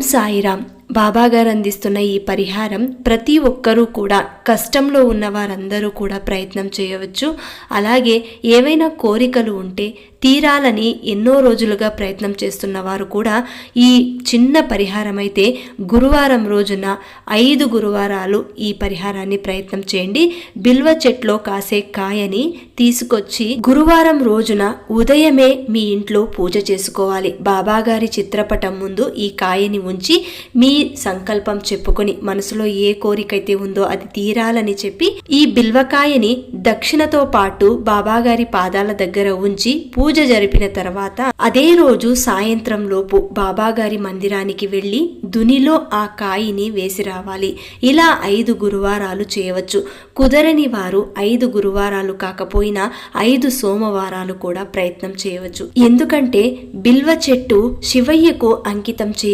Om బాబాగారు అందిస్తున్న ఈ పరిహారం ప్రతి ఒక్కరూ కూడా కష్టంలో ఉన్న వారందరూ కూడా ప్రయత్నం చేయవచ్చు. అలాగే ఏవైనా కోరికలు ఉంటే తీరాలని ఎన్నో రోజులుగా ప్రయత్నం చేస్తున్న వారు కూడా ఈ చిన్న పరిహారం అయితే గురువారం రోజున ఐదు గురువారాలు ఈ పరిహారాన్ని ప్రయత్నం చేయండి. బిల్వ చెట్లో కాసే కాయని తీసుకొచ్చి గురువారం రోజున ఉదయమే మీ ఇంట్లో పూజ చేసుకోవాలి. బాబాగారి చిత్రపటం ముందు ఈ కాయని ఉంచి మీ సంకల్పం చెప్పుకొని మనసులో ఏ కోరికైతే ఉందో అది తీరాలని చెప్పి ఈ బిల్వకాయని దక్షిణతో పాటు బాబాగారి పాదాల దగ్గర ఉంచి పూజ జరిపిన తర్వాత అదే రోజు సాయంత్రం లోపు బాబాగారి మందిరానికి వెళ్ళి దునిలో ఆ కాయిని వేసి రావాలి. ఇలా ఐదు గురువారాలు చేయవచ్చు. కుదరని వారు ఐదు గురువారాలు కాకపోయినా ఐదు సోమవారాలు కూడా ప్రయత్నం చేయవచ్చు. ఎందుకంటే బిల్వ చెట్టు శివయ్యకు అంకితం చేయబడి